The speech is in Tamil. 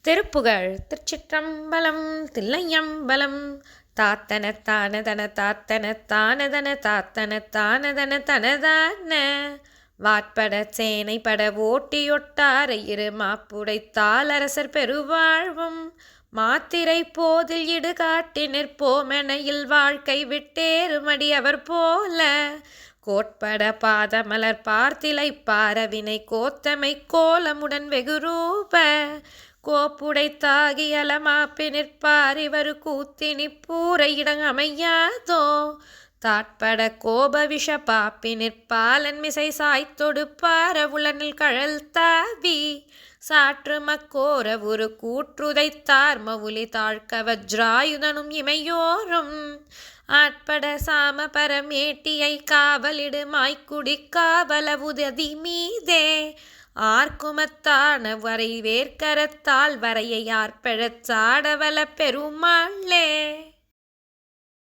திருப்புகழ் திருச்சிற்றம்பலம் தில்லையம்பலம். தாத்தன தானதன தாத்தன தானதன தாத்தன தானதன தனதான. வாட்பட சேனை பட ஓட்டியொட்டார இரு மாப்புடைத்தால் அரசர் பெருவாழ்வும். மாத்திரை போதில் இடுகாட்டி நிற்போமெனையில் வாழ்க்கை விட்டேறுமடி அவர் போல. கோட்பட பாதமலர் பார்த்திலை பாரவினை கோத்தமை கோலமுடன் வெகுரூப. கோப்புடைத்தாகி அலமாப்பி நிற்பார் இவர் கூத்தினி பூரை இடங்கமையாதோ? தாட்பட கோப விஷ பாப்பி நிற்பாலன் மிசை சாய்த்தொடுப்பார உளனில் கழல் தாவி. சாற்று மக்கோர ஒரு கூற்றுதைத்தார் மவுலி தாழ்க்க வஜ்ராயுதனும் இமையோரும். ஆட்பட சாம பரமேட்டியை காவலிடு மாய்க்குடி காவலவுததி மீதே. ஆர்க்குமத்தான வரை வேர்க்கரத்தால் வரையை ஆர்ப்பழச் சாடவல பெருமாளே.